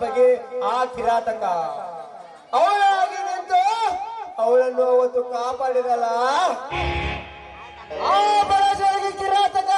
ಬಗೆ ಆ ಕಿರಾತಕ. ಅವಳಾಗಿ ನಿಂತು ಅವಳನ್ನು ಅವತ್ತು ಕಾಪಾಡಿದಲ್ಲ? ಆ ಬರಜೋಗಿ ಕಿರಾತಕ.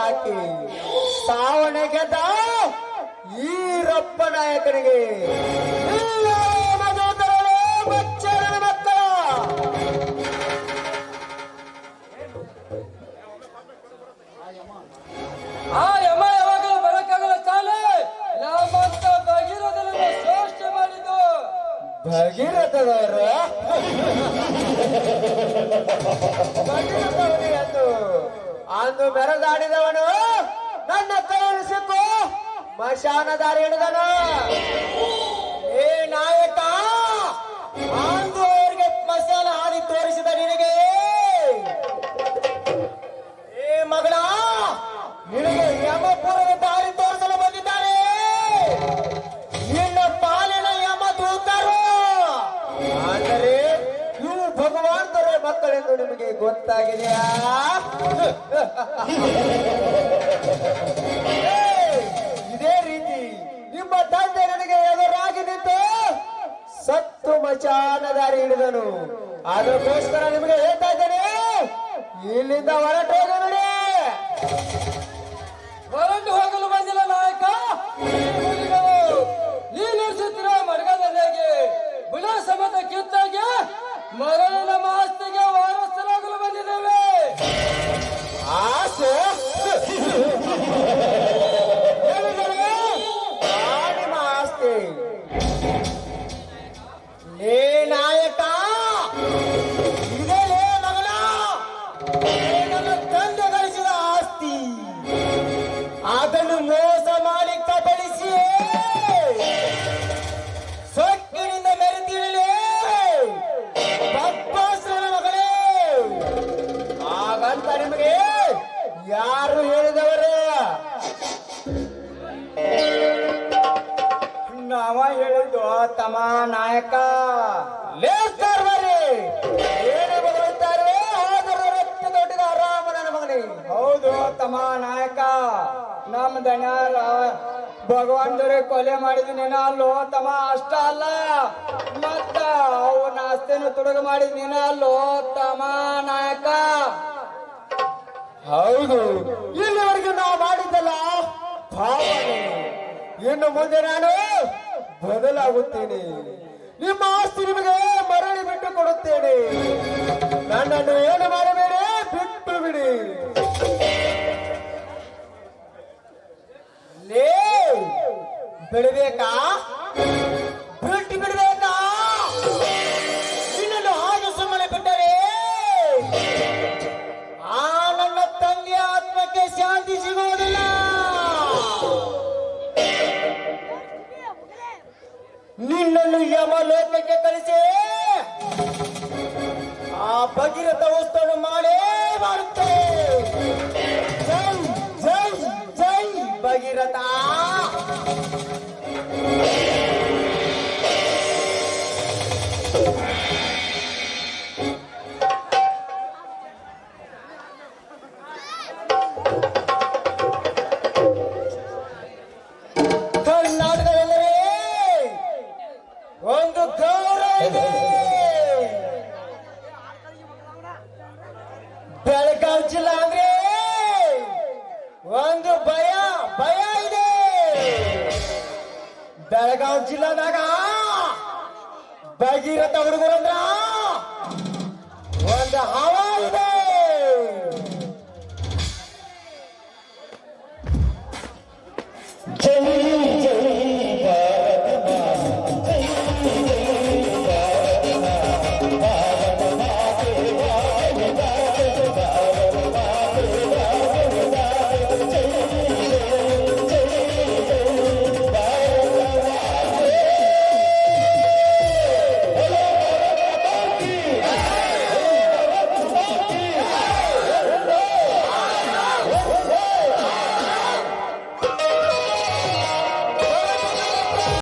ಹಾಕಿ. ಸಾವಣೆ ಗೆದ್ದ ಈ ರಪ್ಪ ನಾಯಕನಿಗೆ ಆ ಯಮ ಯಾವಾಗಲೂ ಬರಕ್ಕಾಗಲ್ಲ ತಾನೆ? ನಮ್ಮಂತ ಭಗೀರಥನನ್ನು ಶ್ರೇಷ್ಠ ಮಾಡಿದ್ದು. ಭಗೀರಥದವರು ಭಗೀರಥವನೇ ಅಂದು. ಅಂದು ಬೆರದಾಡಿದವನು ನನ್ನ ಕೈಯಲ್ಲಿ ಸಿಕ್ಕು. ಮಶಾನ ಹಿಡಿದನು. ಏ ನಾಯಕ ಮಕ್ಕಳೆಂದು ನಿಮಗೆ ಗೊತ್ತಾಗಿದೆಯಾ! ಇದೇ ರೀತಿ ನಿಮ್ಮ ತಂದೆ ನನಗೆ ಎದುರಾಗಿ ನಿಂತು ಸತ್ತು ಮಚಾನ ದಾರಿ ಹಿಡಿದನು ಅದಕ್ಕೋಸ್ಕರ ನಿಮಗೆ ಹೇಳ್ತಾ ಇದ್ದೇನೆ, ಇಲ್ಲಿಂದ ಹೊರಟು ಹೋಗು ಲೇ ನಾಯಕ! ಇದೇಲೇ ಮಗನ! ನನ್ನ ತಂದೆ ಗಳಿಸಿದ ಆಸ್ತಿ! ಅದನ್ನು ಮೋಸ ಮಾಡಿ ಕಬಳಿಸಿ ಸೊಕ್ಕಿನಿಂದ ಮೆರೆದಿರಲೇ! ಬಬ್ಬಾಸುರನ ಮಗಳೇ! ಹಾಗಂತ ನಿಮಗೆ ಯಾರು ಹೇಳಿದವರು? ನಾವ ಹೇಳಿದ್ದು ತಮ್ಮ ನಾಯಕ! ಹೌದು ನಮ್ ದಣ್ಯಾರ ಭಗವಂತರೇ ಕೊಲೆ ಮಾಡಿದ ನೀನ ಅಲ್ಲೋ? ತಮ ಅಷ್ಟ ಅಲ್ಲ. ಮತ್ತ ಅವು ನಾಸ್ತಿನ ತುಡುಗ ಮಾಡಿದ ನೀನ ಅಲ್ಲೋ? ತಮ ನಾಯಕ. ಹೌದು. ಇಲ್ಲಿವರೆಗೂ ನಾವು ಮಾಡಿದ್ದಲ್ಲ ಇನ್ನು ಮುಂದೆ ನಾನು ಬದಲಾಗುತ್ತೇನೆ. ನಿಮ್ಮ ಆಸ್ತಿ ನಿಮಗೆ ಮರಳಿ ಬಿಟ್ಟು ಕೊಡುತ್ತೇನೆ. ನನ್ನನ್ನು ಏನು ಮಾಡಬೇಡಿ? ಬಿಟ್ಟು ಬಿಡಿ. ಬಿಡಬೇಕಾ? ಬಿಟ್ಟು ಬಿಡಬೇಕಾ? ನಿನ್ನನ್ನು ಹಾಗೆ ಸುಮ್ಮನೆ ಬಿಟ್ಟರೆ? ಆ ನನ್ನ ತಂದೆ ಆತ್ಮಕ್ಕೆ ಶಾಂತಿ ಸಿಗುವುದಿಲ್ಲ. ನಿನ್ನನ್ನು ಯಮಲೋಕಕ್ಕೆ ಕಳಿಸಿ, ಆ ಭಗೀರಥ ವಸ್ತುವನ್ನು ಮಾಡೇ ಮಾಡುತ್ತೇವೆ ಜೈ ಜೈ ಜೈ ಭಗೀರಥ. ಬೆಳಗಾವಿ ಜಿಲ್ಲಾ ಅಂದ್ರೆ ಒಂದು ಭಯ ಬೆಳಗಾವ್ ಜಿಲ್ಲಾದಾಗ ಭಗೀರಥ ಹುಡುಗರಂದ್ರ ಒಂದು